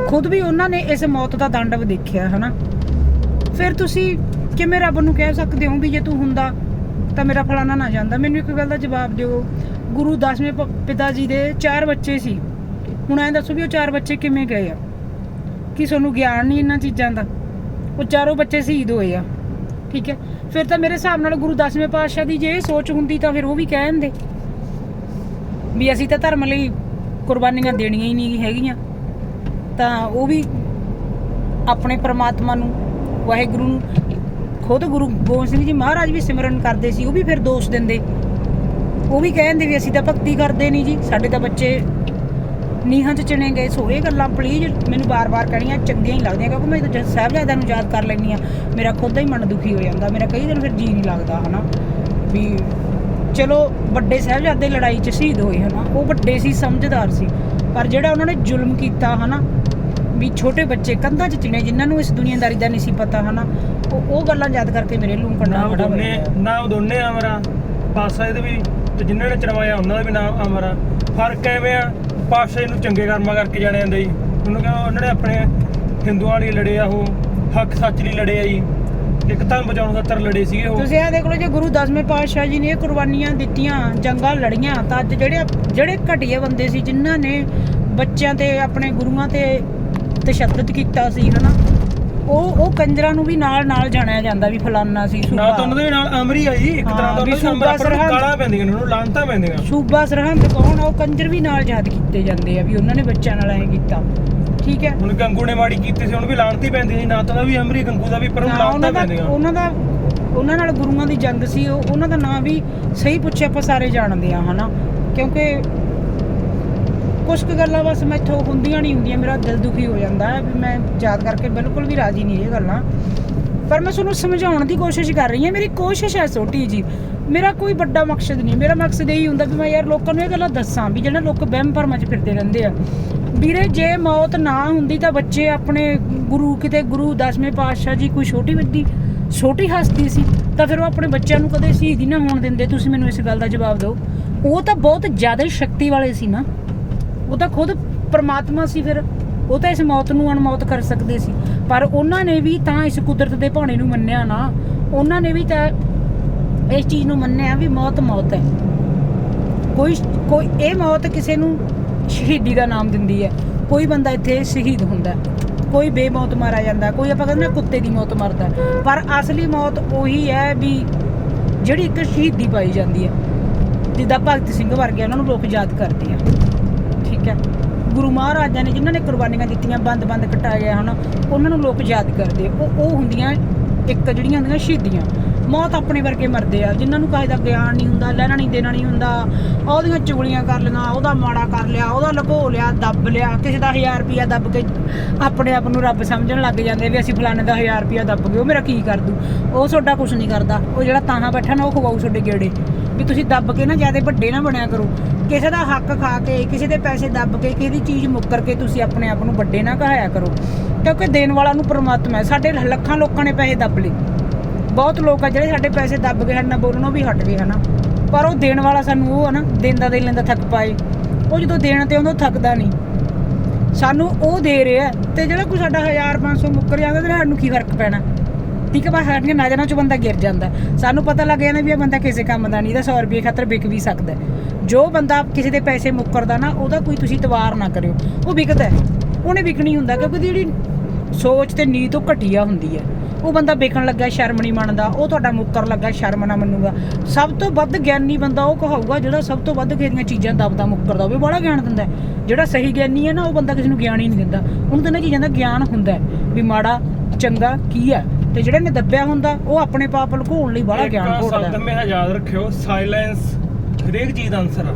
ਖੁਦ ਵੀ ਉਹਨਾਂ ਨੇ ਇਸ ਮੌਤ ਦਾ ਦੰਡਵ ਦੇਖਿਆ, ਹਨਾ। ਫਿਰ ਤੁਸੀਂ ਕਿਵੇਂ ਰੱਬ ਨੂੰ ਕਹਿ ਸਕਦੇ ਹੋ ਵੀ ਜੇ ਤੂੰ ਹੁੰਦਾ, ਤਾਂ ਮੇਰਾ ਫਲਾਣਾ ਨਾ ਜਾਂਦਾ? ਮੈਨੂੰ ਇੱਕ ਗੱਲ ਦਾ ਜਵਾਬ ਦਿਓ। ਗੁਰੂ ਦਸਵੇਂ ਪ- ਪਿਤਾ ਜੀ ਦੇ ਚਾਰ ਬੱਚੇ ਸੀ। ਹੁਣ ਐਂ ਦੱਸੋ ਵੀ ਉਹ ਚਾਰ ਬੱਚੇ ਕਿਵੇਂ ਗਏ ਆ? ਕਿ ਤੁਹਾਨੂੰ ਗਿਆਨ ਨਹੀਂ ਇਹਨਾਂ ਚੀਜ਼ਾਂ ਦਾ? ਉਹ ਚਾਰੋਂ ਬੱਚੇ ਸ਼ਹੀਦ ਹੋਏ ਆ। ਠੀਕ ਹੈ? ਫਿਰ ਤਾਂ ਮੇਰੇ ਹਿਸਾਬ ਨਾਲ ਗੁਰੂ ਦਸਵੇਂ ਪਾਤਸ਼ਾਹ ਦੀ ਜੇ ਇਹ ਸੋਚ ਹੁੰਦੀ ਤਾਂ ਫਿਰ ਉਹ ਵੀ ਕਹਿ ਦਿੰਦੇ। ਵੀ ਅਸੀਂ ਤਾਂ ਧਰਮ ਲਈ ਕੁਰਬਾਨੀਆਂ ਦੇਣੀਆਂ ਹੀ ਨਹੀਂ ਹੈਗੀਆਂ। ਤਾਂ ਉਹ ਵੀ ਆਪਣੇ ਪ੍ਰਮਾਤਮਾ ਨੂੰ, ਵਾਹਿਗੁਰੂ ਨੂੰ, ਖੁਦ ਗੁਰੂ ਗੋਬਿੰਦ ਸਿੰਘ ਜੀ ਮਹਾਰਾਜ ਵੀ ਸਿਮਰਨ ਕਰਦੇ ਸੀ, ਉਹ ਵੀ ਫਿਰ ਦੋਸ਼ ਦਿੰਦੇ। ਉਹ ਵੀ ਕਹਿੰਦੇ ਵੀ ਅਸੀਂ ਤਾਂ ਭਗਤੀ ਕਰਦੇ ਨਹੀਂ ਜੀ ਸਾਡੇ ਤਾਂ ਬੱਚੇ ਨੀਹਾਂ 'ਚ ਚਿਣੇ ਗਏ ਸੋ ਇਹ ਗੱਲਾਂ ਪਲੀਜ਼ ਮੈਨੂੰ ਬਾਰ-ਬਾਰ ਕਹਿਣੀਆਂ ਚੰਗੀਆਂ ਹੀ ਲੱਗਦੀਆਂ ਕਿਉਂਕਿ ਮੈਂ ਤਾਂ ਜਦ ਸਾਹਿਬਜ਼ਾਦਿਆਂ ਨੂੰ ਯਾਦ ਕਰ ਲੈਂਦੀ ਆ ਮੇਰਾ ਖੁਦ ਦਾ ਹੀ ਮਨ ਦੁਖੀ ਹੋ ਜਾਂਦਾ ਮੇਰਾ ਕਈ ਦਿਨ ਫਿਰ ਜੀ ਨਹੀਂ ਲੱਗਦਾ ਹਨਾ? ਵੀ ਚਲੋ ਵੱਡੇ ਸਾਹਿਬਜ਼ਾਦੇ ਲੜਾਈ 'ਚ ਸ਼ਹੀਦ ਹੋਏ ਹਨਾ? ਉਹ ਵੱਡੇ ਸੀ ਸਮਝਦਾਰ ਸੀ ਪਰ ਜਿਹੜਾ ਉਹਨਾਂ ਨੇ ਜ਼ੁਲਮ ਕੀਤਾ ਹਨਾ? ਵੀ ਛੋਟੇ ਬੱਚੇ ਕੰਧਾਂ 'ਚ ਚਿਣੇ ਜਿਨ੍ਹਾਂ ਨੂੰ ਇਸ ਦੁਨੀਆਦਾਰੀ ਦਾ ਨਹੀਂ ਸੀ ਪਤਾ ਹਨਾ? ਉਹ ਉਹ ਗੱਲਾਂ ਯਾਦ ਕਰਕੇ ਮੇਰੇ ਲੂੰ ਕੰਡਾ ਨਾਮ ਬੜਾ ਦੋਨੇ ਨਾਮ ਦੋਨੇ ਅਮਰਾ ਪਾਸਾ ਇਹਦੇ ਵੀ ਤੇ ਜਿਨ੍ਹਾਂ ਨੇ ਚੜਵਾਇਆ ਉਹਨਾਂ ਦਾ ਵੀ ਨਾਮ ਅਮਰ ਆ। ਫ਼ਰਕ ਐਵੇਂ ਆ ਪਾਸਾ ਨੂੰ ਚੰਗੇ ਕਰਮਾਂ ਕਰਕੇ ਜਾਣਿਆ ਜਾਂਦਾ ਜੀ। ਉਹਨੂੰ ਕਹਿੰਦਾ ਉਹਨਾਂ ਨੇ ਆਪਣੇ ਹਿੰਦੂਆਂ ਲਈ ਲੜੇ ਆ ਉਹ, ਹੱਕ ਸੱਚ ਲਈ ਲੜੇ ਆ ਜੀ। ਇੱਕ ਤਾਂ ਬਚਾਉਣ ਖਾਤਰ ਲੜੇ ਸੀਗੇ ਉਹ। ਤੁਸੀਂ ਇਹ ਦੇਖ ਲਓ ਜੇ, ਗੁਰੂ ਦਸਵੇਂ ਪਾਤਸ਼ਾਹ ਜੀ ਨੇ ਇਹ ਕੁਰਬਾਨੀਆਂ ਦਿੱਤੀਆਂ, ਜੰਗਾਂ ਲੜੀਆਂ। ਤਾਂ ਅੱਜ ਜਿਹੜੇ ਜਿਹੜੇ ਘਟੀਏ ਬੰਦੇ ਸੀ, ਜਿਨ੍ਹਾਂ ਨੇ ਬੱਚਿਆਂ ਤੇ, ਆਪਣੇ ਗੁਰੂਆਂ ਤੇ ਤਸ਼ੱਦਦ ਕੀਤਾ ਸੀ, ਹਨਾ? ਉਹ ਉਹ ਕੰਜਰਾਂ ਨੂੰ ਵੀ ਨਾਲ ਨਾਲ ਜਾਣਿਆ ਜਾਂਦਾ ਵੀ ਫਲਾਨਾ ਸੀ ਸੂਬਾ। ਤਾਂ ਉਹਨਾਂ ਦੇ ਨਾਲ ਅਮਰੀ ਆ ਜੀ ਇੱਕ ਤਰ੍ਹਾਂ ਦਾ ਵੀ ਉਹਨਾਂ ਨੂੰ ਸੂਬਾ ਆਪਾਂ ਨੂੰ ਸਰਹੰਦ। ਗਾਲਾਂ ਪੈਂਦੀਆਂ ਨੇ ਉਹਨੂੰ ਲਾਂਤਾਂ ਪੈਂਦੀਆਂ। ਸੂਬਾ ਸਰਹੰਦ ਕੌਣ ਆ? ਉਹ ਕੰਜਰ ਵੀ ਨਾਲ ਯਾਦ ਕੀਤੇ ਜਾਂਦੇ ਆ ਵੀ ਉਹਨਾਂ ਨੇ ਬੱਚਿਆਂ ਨਾਲ ਐ ਕੀਤਾ। ਠੀਕ ਹੈ? ਹੁਣ ਗੰਗੂ ਨੇ ਮਾੜੀ ਕੀਤੀ ਸੀ ਉਹਨੂੰ ਵੀ ਲਾਂਤੀ ਪੈਂਦੀ ਸੀ ਨਾ ਤਾਂ ਉਹਦਾ ਵੀ ਅਮਰੀ ਗੰਗੂ ਦਾ ਵੀ ਪਰ ਉਹਨੂੰ ਲਾਂਤਾਂ ਦਾ ਪੈਂਦੀਆਂ। ਉਹਨਾਂ ਦਾ ਉਹਨਾਂ ਨਾਲ ਗੁਰੂਆਂ ਦੀ ਜੰਗ ਸੀ ਉਹ ਉਹਨਾਂ ਦਾ ਨਾਂ ਵੀ ਸਹੀ ਪੁੱਛਿਆ ਆਪਾਂ ਸਾਰੇ ਜਾਣਦੇ ਆ ਹਨਾ? ਕਿਉਂਕਿ ਕੁਝ ਕੁ ਗੱਲਾਂ ਬਸ ਮੈਥੋਂ ਹੁੰਦੀਆਂ ਨਹੀਂ ਹੁੰਦੀਆਂ, ਮੇਰਾ ਦਿਲ ਦੁਖੀ ਹੋ ਜਾਂਦਾ ਹੈ ਵੀ ਮੈਂ ਯਾਦ ਕਰਕੇ ਬਿਲਕੁਲ ਵੀ ਰਾਜੀ ਨਹੀਂ ਇਹ ਗੱਲਾਂ। ਪਰ ਮੈਂ ਤੁਹਾਨੂੰ ਸਮਝਾਉਣ ਦੀ ਕੋਸ਼ਿਸ਼ ਕਰ ਰਹੀ ਹਾਂ, ਮੇਰੀ ਕੋਸ਼ਿਸ਼ ਹੈ ਛੋਟੀ ਜੀ। ਮੇਰਾ ਕੋਈ ਵੱਡਾ ਮਕਸਦ ਨਹੀਂ, ਮੇਰਾ ਮਕਸਦ ਇਹੀ ਹੁੰਦਾ ਵੀ ਮੈਂ ਯਾਰ ਲੋਕਾਂ ਨੂੰ ਇਹ ਗੱਲਾਂ ਦੱਸਾਂ ਵੀ ਜਿਹੜਾ ਲੋਕ ਵਹਿਮ ਭਰਮਾਂ 'ਚ ਫਿਰਦੇ ਰਹਿੰਦੇ ਆ। ਵੀਰੇ, ਜੇ ਮੌਤ ਨਾ ਹੁੰਦੀ ਤਾਂ ਬੱਚੇ ਆਪਣੇ ਗੁਰੂ, ਕਿਤੇ ਗੁਰੂ, ਦਸਵੇਂ ਪਾਤਸ਼ਾਹ ਜੀ ਕੋਈ ਛੋਟੀ ਵੱਡੀ ਛੋਟੀ ਹਸਤੀ ਸੀ, ਤਾਂ ਫਿਰ ਉਹ ਆਪਣੇ ਬੱਚਿਆਂ ਨੂੰ ਕਦੇ ਸ਼ਹੀਦ ਹੀ ਨਾ ਹੋਣ ਦਿੰਦੇ। ਤੁਸੀਂ ਮੈਨੂੰ ਇਸ ਗੱਲ ਦਾ ਜਵਾਬ ਦਿਓ। ਉਹ ਤਾਂ ਬਹੁਤ ਜ਼ਿਆਦਾ ਸ਼ਕਤੀ ਵਾਲੇ ਸੀ ਨਾ। ਉਹ ਤਾਂ ਖੁਦ ਪ੍ਰਮਾਤਮਾ ਸੀ ਫਿਰ। ਉਹ ਤਾਂ ਇਸ ਮੌਤ ਨੂੰ ਅਣਮੌਤ ਕਰ ਸਕਦੇ ਸੀ। ਪਰ ਉਹਨਾਂ ਨੇ ਵੀ ਤਾਂ ਇਸ ਕੁਦਰਤ ਦੇ ਭਾਣੇ ਨੂੰ ਮੰਨਿਆ ਨਾ। ਉਹਨਾਂ ਨੇ ਵੀ ਤਾਂ ਇਸ ਚੀਜ਼ ਨੂੰ ਮੰਨਿਆ ਵੀ ਮੌਤ ਮੌਤ ਹੈ। ਕੋਈ ਕੋਈ, ਇਹ ਮੌਤ ਕਿਸੇ ਨੂੰ ਸ਼ਹੀਦੀ ਦਾ ਨਾਮ ਦਿੰਦੀ ਹੈ। ਕੋਈ ਬੰਦਾ ਇੱਥੇ ਸ਼ਹੀਦ ਹੁੰਦਾ। ਕੋਈ ਬੇਮੌਤ ਮਾਰਿਆ ਜਾਂਦਾ। ਕੋਈ ਆਪਾਂ ਕਹਿੰਦੇ ਨਾ ਕੁੱਤੇ ਦੀ ਮੌਤ ਮਰਦਾ। ਪਰ ਅਸਲੀ ਮੌਤ ਉਹੀ ਹੈ ਵੀ ਜਿਹੜੀ ਇੱਕ ਸ਼ਹੀਦੀ ਪਾਈ ਜਾਂਦੀ ਹੈ। ਜਿੱਦਾਂ ਭਗਤ ਸਿੰਘ ਵਰਗੇ ਉਹਨਾਂ ਨੂੰ ਲੋਕ ਯਾਦ ਕਰਦੇ ਆ। ਠੀਕ ਗੁਰੂ ਮਹਾਰਾਜਾਂ ਨੇ ਜਿਨ੍ਹਾਂ ਨੇ ਕੁਰਬਾਨੀਆਂ ਦਿੱਤੀਆਂ ਬੰਦ-ਬੰਦ ਕਟਾਇਆ ਹਨਾ, ਉਹਨਾਂ ਨੂੰ ਲੋਕ ਯਾਦ ਕਰਦੇ ਉਹ ਉਹ ਹੁੰਦੀਆਂ ਇੱਕ ਜਿਹੜੀਆਂ ਹੁੰਦੀਆਂ ਸ਼ਹੀਦੀਆਂ। ਮੌਤ ਆਪਣੇ ਵਰਗੇ ਮਰਦੇ ਆ। ਜਿਨ੍ਹਾਂ ਨੂੰ ਕਾਹੇ ਦਾ ਗਿਆਨ ਨਹੀਂ ਹੁੰਦਾ, ਲੈਣਾ ਨਹੀਂ, ਦੇਣਾ ਨਹੀਂ ਹੁੰਦਾ, ਉਹਦੀਆਂ ਚੁਗਲੀਆਂ ਕਰ ਲਈਆਂ, ਉਹਦਾ ਮਾੜਾ ਕਰ ਲਿਆ, ਉਹਦਾ ਲੁਕੋ ਲਿਆ, ਦੱਬ ਲਿਆ, ਕਿਸੇ ਦਾ 1000 ਰੁਪਿਆ ਦੱਬ ਕੇ ਆਪਣੇ ਆਪ ਨੂੰ ਰੱਬ ਸਮਝਣ ਲੱਗ ਜਾਂਦੇ ਵੀ ਅਸੀਂ ਫਲਾਣੇ ਦਾ 1000 ਰੁਪਿਆ ਦੱਬ ਗਏ, ਉਹ ਮੇਰਾ ਕੀ ਕਰ ਦੂ ਉਹ ਤੁਹਾਡਾ ਕੁਝ ਨਹੀਂ ਕਰਦਾ। ਉਹ ਜਿਹੜਾ ਤਾਹਾਂ ਬੈਠਾ ਨਾ, ਉਹ ਖਵਾਉ ਤੁਹਾਡੇ ਗੇੜੇ। ਵੀ ਤੁਸੀਂ ਦੱਬ ਕੇ ਨਾ ਜ਼ਿਆਦਾ ਵੱਡੇ ਨਾ ਬਣਿਆ ਕਰੋ। ਕਿਸੇ ਦਾ ਹੱਕ ਖਾ ਕੇ, ਕਿਸੇ ਦੇ ਪੈਸੇ ਦੱਬ ਕੇ, ਕਿਸੇ ਦੀ ਚੀਜ਼ ਮੁੱਕਰ ਕੇ ਤੁਸੀਂ ਆਪਣੇ ਆਪ ਨੂੰ ਵੱਡੇ ਨਾ ਕਹਾਇਆ ਕਰੋ। ਕਿਉਂਕਿ ਦੇਣ ਵਾਲਾ ਨੂੰ ਪਰਮਾਤਮਾ ਹੈ। ਸਾਡੇ ਲੱਖਾਂ ਲੋਕਾਂ ਨੇ ਪੈਸੇ ਦੱਬ ਲਏ। ਬਹੁਤ ਲੋਕ ਆ ਜਿਹੜੇ ਸਾਡੇ ਪੈਸੇ ਦੱਬ ਕੇ ਸਾਡੇ ਨਾਲ ਉਹ ਵੀ ਹਟ ਗਏ, ਹਨਾ। ਪਰ ਉਹ ਦੇਣ ਵਾਲਾ ਸਾਨੂੰ ਉਹ ਹੈ ਨਾ, ਦਿੰਦਾ ਦੇ ਲੈਂਦਾ ਥੱਕ ਪਾਏ। ਉਹ ਜਦੋਂ ਦੇਣ ਤੇ ਉਹਨੂੰ ਥੱਕਦਾ ਨਹੀਂ। ਸਾਨੂੰ ਉਹ ਦੇ ਰਿਹਾ ਹੈ ਤੇ ਜਿਹੜਾ ਕੋਈ ਸਾਡਾ 1500 ਮੁੱਕਰ ਜਾਂਦਾ ਤੇ ਸਾਨੂੰ ਕੀ ਫ਼ਰਕ ਪੈਣਾ? ਠੀਕ ਹੈ ਪਰ ਸਾਡੀਆਂ ਨਜ਼ਰਾਂ 'ਚ ਬੰਦਾ ਗਿਰ ਜਾਂਦਾ। ਸਾਨੂੰ ਪਤਾ ਲੱਗ ਜਾਂਦਾ ਵੀ ਇਹ ਬੰਦਾ ਕਿਸੇ ਕੰਮ ਦਾ ਨਹੀਂ, ਇਹਦਾ 100 ਰੁਪਏ ਖਾਤਰ ਵਿਕ ਵੀ ਸਕਦਾ ਜੋ ਬੰਦਾ ਕਿਸੇ ਦੇ ਪੈਸੇ ਮੁੱਕਰਦਾ ਨਾ, ਉਹਦਾ ਕੋਈ ਤੁਸੀਂ ਤਵਾਰ ਨਾ ਕਰਿਓ। ਉਹ ਵਿਕਦਾ ਉਹਨੇ ਵਿਕਣੀ ਹੁੰਦਾ, ਕਿਉਂਕਿ ਜਿਹੜੀ ਸੋਚ ਤੇ ਨੀਤ ਉਹ ਘਟੀਆ ਹੁੰਦੀ ਹੈ। ਉਹ ਬੰਦਾ ਵੇਖਣ ਲੱਗਾ, ਸ਼ਰਮ ਨਹੀਂ ਮੰਨਦਾ, ਉਹ ਤੁਹਾਡਾ ਮੁੱਕਰ ਲੱਗਾ, ਸ਼ਰਮ ਨਾ ਮੰਨੂਗਾ। ਸਭ ਤੋਂ ਵੱਧ ਗਿਆਨੀ ਬੰਦਾ ਉਹ ਕਹਾਊਗਾ, ਜਿਹੜਾ ਸਭ ਤੋਂ ਵੱਧ ਕਿਸੇ ਦੀਆਂ ਚੀਜ਼ਾਂ ਦਬਦਾ ਮੁੱਕਰਦਾ ਹੋਵੇ ਬੜਾ ਗਿਆਨ ਦਿੰਦਾ ਜਿਹੜਾ ਸਹੀ ਗਿਆਨੀ ਹੈ ਨਾ, ਉਹ ਬੰਦਾ ਕਿਸੇ ਨੂੰ ਗਿਆਨ ਹੀ ਨਹੀਂ ਦਿੰਦਾ। ਉਹਨੂੰ ਤਾਂ ਇਹਨਾਂ ਚੀਜ਼ਾਂ ਦਾ ਗਿਆਨ ਹੁੰਦਾ ਵੀ ਮਾੜਾ, ਚੰਗਾ ਕੀ ਹੈ? ਤੇ ਜਿਹੜੇ ਨੇ ਦੱਬਿਆ ਹੁੰਦਾ ਉਹ ਆਪਣੇ ਪਾਪ ਲੁਕਾਉਣ ਲਈ ਬੜਾ ਗਿਆਨ ਇੱਕ ਘੋਟਦਾ ਸ਼ਬਦ ਹੈ। ਮੈਂ ਯਾਦ ਰੱਖਿਓ ਸਾਇਲੈਂਸ ਹਰੇਕ ਚੀਜ਼ ਦਾ ਆਨਸਰ ਆ।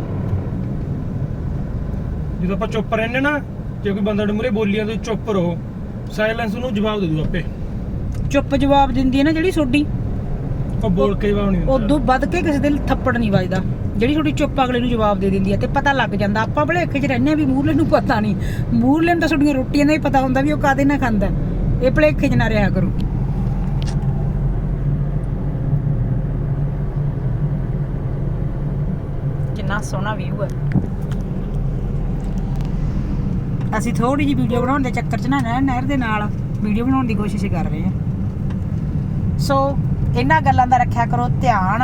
ਜਦੋਂ ਆਪਾਂ ਚੁੱਪ ਰਹਿੰਦੇ ਨਾ ਜੇ ਕੋਈ ਬੰਦਾ ਮੂਰੇ ਬੋਲੀਆਂ ਤੋਂ ਚੁੱਪ ਰਹੋ। ਸਾਇਲੈਂਸ ਉਹਨੂੰ ਜਵਾਬ ਦੇ ਦੂ ਆਪੇ। ਚੁੱਪ ਜਵਾਬ ਦਿੰਦੀ ਹੈ ਨਾ ਜਿਹੜੀ ਤੁਹਾਡੀ। ਉਹ ਬੋਲ ਕੇ ਜਵਾਬ ਨਹੀਂ ਦਿੰਦਾ। ਉਦੋਂ ਵੱਧ ਕੇ ਕਿਸੇ ਦੇ ਥੱਪੜ ਨਹੀਂ ਵੱਜਦਾ। ਜਿਹੜੀ ਤੁਹਾਡੀ ਚੁੱਪ ਅਗਲੇ ਨੂੰ ਜਵਾਬ ਦੇ ਦਿੰਦੀ ਹੈ ਤੇ ਪਤਾ ਲੱਗ ਜਾਂਦਾ। ਆਪਾਂ ਭਲੇਖੇ 'ਚ ਰਹਿੰਦੇ ਆ ਵੀ ਮੂਰਲੇ ਨੂੰ ਪਤਾ ਨਹੀਂ। ਮੂਰਲੇ ਨੂੰ ਤਾਂ ਤੁਹਾਡੀਆਂ ਰੋਟੀਆਂ ਦਾ ਹੀ ਪਤਾ ਹੁੰਦਾ ਵੀ ਉਹ ਕਾਦੇ ਨਾਲ ਖਾਂਦਾ। ਇਹ ਭਲੇਖੇ 'ਚ ਨਾ ਰਿਹਾ ਕਰੋ। ਕਿੰਨਾ ਸੋਹਣਾ ਵਿਊ ਹੈ। ਅਸੀਂ ਥੋੜੀ ਜਿਹੀ ਵੀਡੀਓ ਬਣਾਉਣ ਦੇ ਚੱਕਰ 'ਚ ਨਾ ਨਹਿਰ ਨਹਿਰ ਦੇ ਨਾਲ ਵੀਡੀਓ ਬਣਾਉਣ ਦੀ ਕੋਸ਼ਿਸ਼ ਕਰ ਰਹੇ ਹਾਂ। ਸੋ ਇਹਨਾਂ ਗੱਲਾਂ ਦਾ ਰੱਖਿਆ ਕਰੋ ਧਿਆਨ।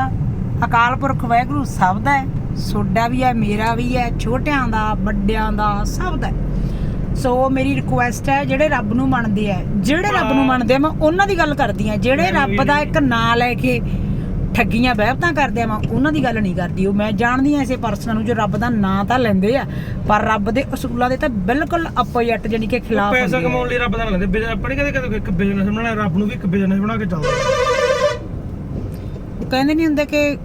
ਅਕਾਲ ਪੁਰਖ ਵਾਹਿਗੁਰੂ ਸਭ ਦਾ ਹੈ ਸੋਡਾ ਵੀ ਹੈ ਮੇਰਾ ਵੀ ਹੈ ਛੋਟਿਆਂ ਦਾ ਵੱਡਿਆਂ ਦਾ ਸਭ ਦਾ ਹੈ। ਸੋ ਮੇਰੀ ਰਿਕੁਐਸਟ ਹੈ ਜਿਹੜੇ ਰੱਬ ਨੂੰ ਮੰਨਦੇ ਆ ਜਿਹੜੇ ਰੱਬ ਨੂੰ ਮੰਨਦੇ ਆ ਮੈਂ ਉਹਨਾਂ ਦੀ ਗੱਲ ਕਰਦੀ ਆ ਜਿਹੜੇ ਰੱਬ ਦਾ ਇੱਕ ਨਾਂ ਲੈ ਕੇ ਠੱਗੀਆਂ ਵਹਿਬਤਾਂ ਕਰਦੇ ਆ ਮੈਂ ਉਹਨਾਂ ਦੀ ਗੱਲ ਨਹੀਂ ਕਰਦੀ। ਉਹ ਮੈਂ ਜਾਣਦੀ ਆ ਐਸੇ ਪਰਸਨ ਨੂੰ ਜੋ ਰੱਬ ਦਾ ਨਾਂ ਤਾਂ ਲੈਂਦੇ ਆ ਪਰ ਰੱਬ ਦੇ ਅਸੂਲਾਂ ਦੇ ਤਾਂ ਬਿਲਕੁਲ ਆਪੋਜੀਟ ਜਾਨੀ ਕਿ ਖਿਲਾਫ ਪੈਸਾ। ਕਮਾਉਣ ਲਈ ਰੱਬ ਦਾ ਲੈਂਦੇ। ਬਿਜ- ਆਪਾਂ ਨੀ ਕਦੇ ਕਦੇ ਇੱਕ ਬਿਜ਼ਨਸ ਬਣਾਇਆ ਰੱਬ ਨੂੰ ਵੀ ਇੱਕ ਬਿਜ਼ਨਸ ਬਣਾ ਕੇ ਚੱਲਦਾ। ਕਹਿੰਦੇ ਨਹੀਂ ਹੁੰਦੇ ਕਿ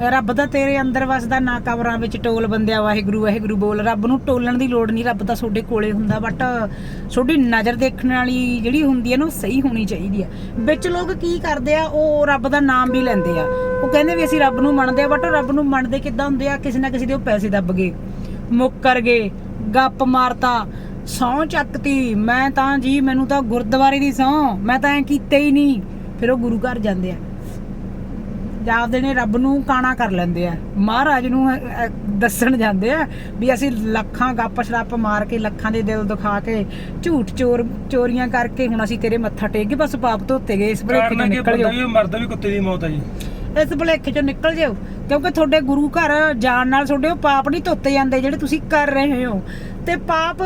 ਰੱਬ ਦਾ ਤੇਰੇ ਅੰਦਰ ਵਸਦਾ ਨਾ ਕਬਰਾਂ ਵਿੱਚ ਟੋਲ ਬੰਦਿਆ ਵਾਹਿਗੁਰੂ ਵਾਹਿਗੁਰੂ ਬੋਲ। ਰੱਬ ਨੂੰ ਟੋਲਣ ਦੀ ਲੋੜ ਨਹੀਂ, ਰੱਬ ਤਾਂ ਤੁਹਾਡੇ ਕੋਲੇ ਹੁੰਦਾ ਬਟ ਤੁਹਾਡੀ ਨਜ਼ਰ ਦੇਖਣ ਵਾਲੀ ਜਿਹੜੀ ਹੁੰਦੀ ਹੈ ਨਾ, ਉਹ ਸਹੀ ਹੋਣੀ ਚਾਹੀਦੀ ਹੈ। ਵਿੱਚ ਲੋਕ ਕੀ ਕਰਦੇ ਆ, ਉਹ ਰੱਬ ਦਾ ਨਾਮ ਵੀ ਲੈਂਦੇ ਆ। ਉਹ ਕਹਿੰਦੇ ਵੀ ਅਸੀਂ ਰੱਬ ਨੂੰ ਮੰਨਦੇ ਆ ਬਟ ਉਹ ਰੱਬ ਨੂੰ ਮੰਨਦੇ ਕਿੱਦਾਂ ਹੁੰਦੇ ਆ? ਕਿਸੇ ਨਾ ਕਿਸੇ ਦੇ ਉਹ ਪੈਸੇ ਦੱਬ ਗਏ ਮੁੱਕਰ ਗਏ, ਗੱਪ ਮਾਰਤਾ ਸੌ ਚੱਕਤੀ। ਮੈਂ ਤਾਂ ਜੀ, ਮੈਨੂੰ ਤਾਂ ਗੁਰਦੁਆਰੇ ਦੀ ਸੌ ਮੈਂ ਤਾਂ ਐ ਕੀਤਾ ਹੀ ਨਹੀਂ। ਫਿਰ ਉਹ ਗੁਰੂ ਘਰ ਜਾਂਦੇ ਆ। ਜਾਪਦੇ ਨੇ ਰੱਬ ਨੂੰ ਕਾਣਾ ਕਰ ਲੈਂਦੇ ਆ। ਮਹਾਰਾਜ ਨੂੰ ਦੱਸਣ ਜਾਂਦੇ ਆ ਵੀ ਅਸੀਂ ਲੱਖਾਂ ਗੱਪ ਸ਼ਰਾਪ ਮਾਰ ਕੇ ਲੱਖਾਂ ਦੇ ਦਿਲ ਦਿਖਾ ਕੇ ਝੂਠ ਚੋਰ ਚੋਰੀਆਂ ਕਰਕੇ ਹੁਣ ਅਸੀਂ ਤੇਰੇ ਮੱਥਾ ਟੇਕ ਕੇ ਬਸ ਪਾਪ ਧੋਤੇ ਗਏ ਇਸ ਭੁਲੇਖੇ ਚੋਂ ਨਿਕਲ ਜਾਓ। ਮਰਦਾ ਵੀ ਕੁੱਤੇ ਦੀ ਮੌਤ ਆ ਜੀ। ਇਸ ਭੁਲੇਖੇ ਚੋਂ ਨਿਕਲ ਜਾਓ ਕਿਉਂਕਿ ਤੁਹਾਡੇ ਗੁਰੂ ਘਰ ਜਾਣ ਨਾਲ ਤੁਹਾਡੇ ਉਹ ਪਾਪ ਨਹੀਂ ਧੋਤੇ ਜਾਂਦੇ ਜਿਹੜੇ ਤੁਸੀਂ ਕਰ ਰਹੇ ਹੋ। ਤੇ ਪਾਪ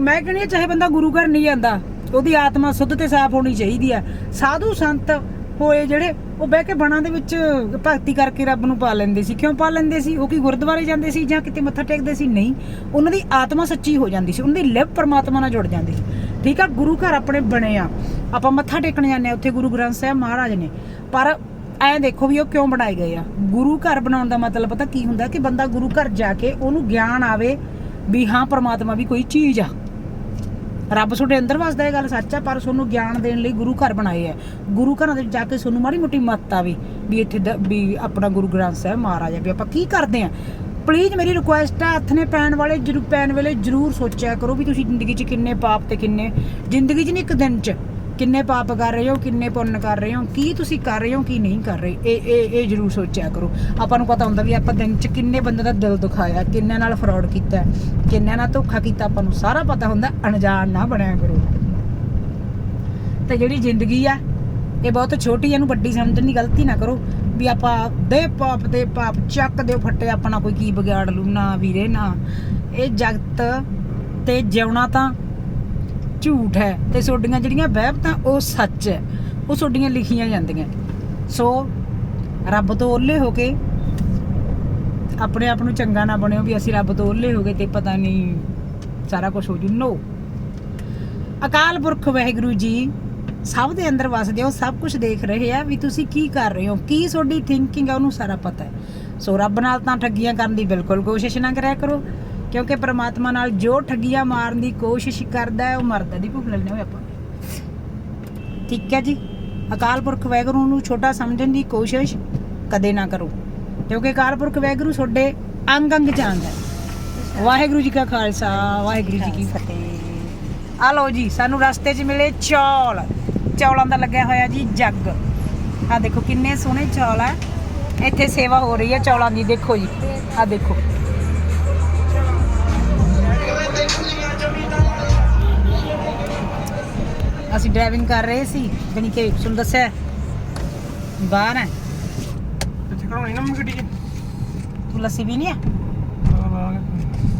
ਮੈਂ ਕਹਿੰਦੀ ਚਾਹੇ ਬੰਦਾ ਗੁਰੂ ਘਰ ਨਹੀਂ ਜਾਂਦਾ ਉਹਦੀ ਆਤਮਾ ਸੁੱਧ ਤੇ ਸਾਫ਼ ਹੋਣੀ ਚਾਹੀਦੀ ਆ। ਸਾਧੂ ਸੰਤ ਹੋਏ ਜਿਹੜੇ, ਉਹ ਬਹਿ ਕੇ ਬਣਾ ਦੇ ਵਿੱਚ ਭਗਤੀ ਕਰਕੇ ਰੱਬ ਨੂੰ ਪਾ ਲੈਂਦੇ ਸੀ। ਕਿਉਂ ਪਾ ਲੈਂਦੇ ਸੀ? ਉਹ ਕੀ ਗੁਰਦੁਆਰੇ ਜਾਂਦੇ ਸੀ ਜਾਂ ਕਿਤੇ ਮੱਥਾ ਟੇਕਦੇ ਸੀ? ਨਹੀਂ। ਉਹਨਾਂ ਦੀ ਆਤਮਾ ਸੱਚੀ ਹੋ ਜਾਂਦੀ ਸੀ। ਉਹਨਾਂ ਦੀ ਲਿਵ ਪਰਮਾਤਮਾ ਨਾਲ ਜੁੜ ਜਾਂਦੀ ਸੀ। ਠੀਕ ਆ, ਗੁਰੂ ਘਰ ਆਪਣੇ ਬਣੇ ਆ। ਆਪਾਂ ਮੱਥਾ ਟੇਕਣ ਜਾਂਦੇ ਆ ਉੱਥੇ ਗੁਰੂ ਗ੍ਰੰਥ ਸਾਹਿਬ ਮਹਾਰਾਜ ਨੇ। ਪਰ ਐਂ ਦੇਖੋ ਵੀ ਉਹ ਕਿਉਂ ਬਣਾਏ ਗਏ ਆ? ਗੁਰੂ ਘਰ ਬਣਾਉਣ ਦਾ ਮਤਲਬ ਪਤਾ ਕੀ ਹੁੰਦਾ ਕਿ ਬੰਦਾ ਗੁਰੂ ਘਰ ਜਾ ਕੇ ਉਹਨੂੰ ਗਿਆਨ ਆਵੇ ਵੀ ਹਾਂ, ਪਰਮਾਤਮਾ ਵੀ ਕੋਈ ਚੀਜ਼ ਆ। ਰੱਬ ਤੁਹਾਡੇ ਅੰਦਰ ਵਸਦਾ ਇਹ ਗੱਲ ਸੱਚ ਆ, ਪਰ ਤੁਹਾਨੂੰ ਗਿਆਨ ਦੇਣ ਲਈ ਗੁਰੂ ਘਰ ਬਣਾਏ ਆ। ਗੁਰੂ ਘਰਾਂ ਦੇ ਵਿੱਚ ਜਾ ਕੇ ਤੁਹਾਨੂੰ ਮਾੜੀ ਮੋਟੀ ਮੱਤ ਆਵੇ ਵੀ ਇੱਥੇ ਵੀ ਆਪਣਾ ਗੁਰੂ ਗ੍ਰੰਥ ਸਾਹਿਬ ਮਹਾਰਾਜਾ ਵੀ ਆਪਾਂ ਕੀ ਕਰਦੇ ਆ। ਪਲੀਜ਼ ਮੇਰੀ ਰਿਕੁਐਸਟ ਆ, ਹੱਥ ਨੇ ਪੈਣ ਵਾਲੇ ਜਰੂਰ ਪੈਣ ਵੇਲੇ ਜਰੂਰ ਸੋਚਿਆ ਕਰੋ ਵੀ ਤੁਸੀਂ ਜ਼ਿੰਦਗੀ 'ਚ ਕਿੰਨੇ ਪਾਪ ਤੇ ਕਿੰਨੇ ਜ਼ਿੰਦਗੀ 'ਚ ਨਹੀਂ, ਇੱਕ ਦਿਨ 'ਚ। ਕਿੰਨੇ ਪਾਪ ਕਰ ਰਹੇ ਹੋ, ਕਿੰਨੇ ਪੁੰਨ ਕਰ ਰਹੇ ਹੋ, ਕੀ ਤੁਸੀਂ ਕਰ ਰਹੇ ਹੋ, ਕੀ ਨਹੀਂ ਕਰ ਰਹੇ? ਇਹ ਇਹ ਇਹ ਜਰੂਰ ਸੋਚਿਆ ਕਰੋ। ਆਪਾਂ ਨੂੰ ਪਤਾ ਹੁੰਦਾ ਵੀ ਆਪਾਂ ਦਿਨ 'ਚ ਕਿੰਨੇ ਬੰਦੇ ਦਾ ਦਿਲ ਦੁਖਾਇਆ ਕਿੰਨੇ ਨਾਲ ਫਰਾਡ ਕੀਤਾ ਕਿੰਨੇ ਨਾਲ ਧੋਖਾ ਕੀਤਾ, ਆਪਾਂ ਨੂੰ ਸਾਰਾ ਪਤਾ ਹੁੰਦਾ, ਅਣਜਾਣ ਨਾ ਬਣਿਆ ਕਰੋ। ਤੇ ਜਿਹੜੀ ਜ਼ਿੰਦਗੀ ਆ, ਇਹ ਬਹੁਤ ਛੋਟੀ ਇਹਨੂੰ ਵੱਡੀ ਸਮਝਣ ਦੀ ਗਲਤੀ ਨਾ ਕਰੋ, ਵੀ ਆਪਾਂ ਦੇ ਪਾਪ ਦੇ ਪਾਪ ਚੱਕ ਦਿਓ ਫੱਟੇ, ਆਪਣਾ ਕੋਈ ਕੀ ਵਿਗਾੜ ਲੂ, ਨਾ ਵੀਰੇ, ਨਾ। ਇਹ ਜਗਤ ਤੇ ਜਿਉਣਾ ਤਾਂ ਝੂਠ ਹੈ ਤੇ ਤੁਹਾਡੀਆਂ ਜਿਹੜੀਆਂ ਵਹਿਬਤਾਂ ਉਹ ਸੱਚ ਹੈ, ਉਹ ਤੁਹਾਡੀਆਂ ਲਿਖੀਆਂ ਜਾਂਦੀਆਂ। ਸੋ ਰੱਬ ਤੋਂ ਓਲੇ ਹੋ ਕੇ ਆਪਣੇ ਆਪ ਨੂੰ ਚੰਗਾ ਨਾ ਬਣਿਓ ਵੀ ਅਸੀਂ ਰੱਬ ਤੋਂ ਓਲੇ ਹੋ ਗਏ ਤੇ ਪਤਾ ਨਹੀਂ ਸਾਰਾ ਕੁਝ ਹੋ ਜੂ। ਨੋ। ਅਕਾਲ ਪੁਰਖ ਵਾਹਿਗੁਰੂ ਜੀ, ਸਭ ਦੇ ਅੰਦਰ ਵਸਦੇ ਹੋ, ਸਭ ਕੁਝ ਦੇਖ ਰਹੇ ਆ ਵੀ ਤੁਸੀਂ ਕੀ ਕਰ ਰਹੇ ਹੋ, ਕੀ ਤੁਹਾਡੀ ਥਿੰਕਿੰਗ ਆ, ਉਹਨੂੰ ਸਾਰਾ ਪਤਾ ਹੈ। ਸੋ ਰੱਬ ਨਾਲ ਤਾਂ ਠੱਗੀਆਂ ਕਰਨ ਦੀ ਬਿਲਕੁਲ ਕੋਸ਼ਿਸ਼ ਨਾ ਕਰਿਆ ਕਰੋ। ਕਿਉਂਕਿ ਪ੍ਰਮਾਤਮਾ ਨਾਲ ਜੋ ਠੱਗੀਆਂ ਮਾਰਨ ਦੀ ਕੋਸ਼ਿਸ਼ ਕਰਦਾ ਹੈ ਉਹ ਮਰਦਾ ਦੀ ਭੁੱਖ ਲੈਣੇ ਹੋਏ ਆਪਾਂ। ਠੀਕ ਹੈ ਜੀ? ਅਕਾਲ ਪੁਰਖ ਵਾਹਿਗੁਰੂ ਨੂੰ ਛੋਟਾ ਸਮਝਣ ਦੀ ਕੋਸ਼ਿਸ਼ ਕਦੇ ਨਾ ਕਰੋ। ਕਿਉਂਕਿ ਅਕਾਲ ਪੁਰਖ ਵਾਹਿਗੁਰੂ ਤੁਹਾਡੇ ਅੰਗ ਅੰਗ ਜਾਣਦਾ ਹੈ। ਵਾਹਿਗੁਰੂ ਜੀ ਕਾ ਖਾਲਸਾ ਵਾਹਿਗੁਰੂ ਜੀ ਕੀ ਫਤਿਹ। ਆ ਲਓ ਜੀ ਸਾਨੂੰ ਰਸਤੇ 'ਚ ਮਿਲੇ ਚੌਲ। ਚੌਲਾਂ ਦਾ ਲੱਗਿਆ ਹੋਇਆ ਜੀ ਜੱਗ। ਆ ਦੇਖੋ ਕਿੰਨੇ ਸੋਹਣੇ ਚੌਲ ਆ। ਇੱਥੇ ਸੇਵਾ ਹੋ ਰਹੀ ਹੈ ਚੌਲਾਂ ਦੀ ਦੇਖੋ ਜੀ। ਆ ਦੇਖੋ। ਅਸੀਂ ਡਰਾਈਵਿੰਗ ਕਰ ਰਹੇ ਸੀ ਜਾਣੀ ਕਿ ਤੁਹਾਨੂੰ ਦੱਸਿਆ ਬਾਹਰ ਹੈ। ਇੱਥੇ ਖੜਾਉਣੀ ਨਾ ਮੈਂ ਗੱਡੀ 'ਚ। ਤੂੰ ਲੱਸੀ ਵੀ ਨਹੀਂ ਗਿਆ।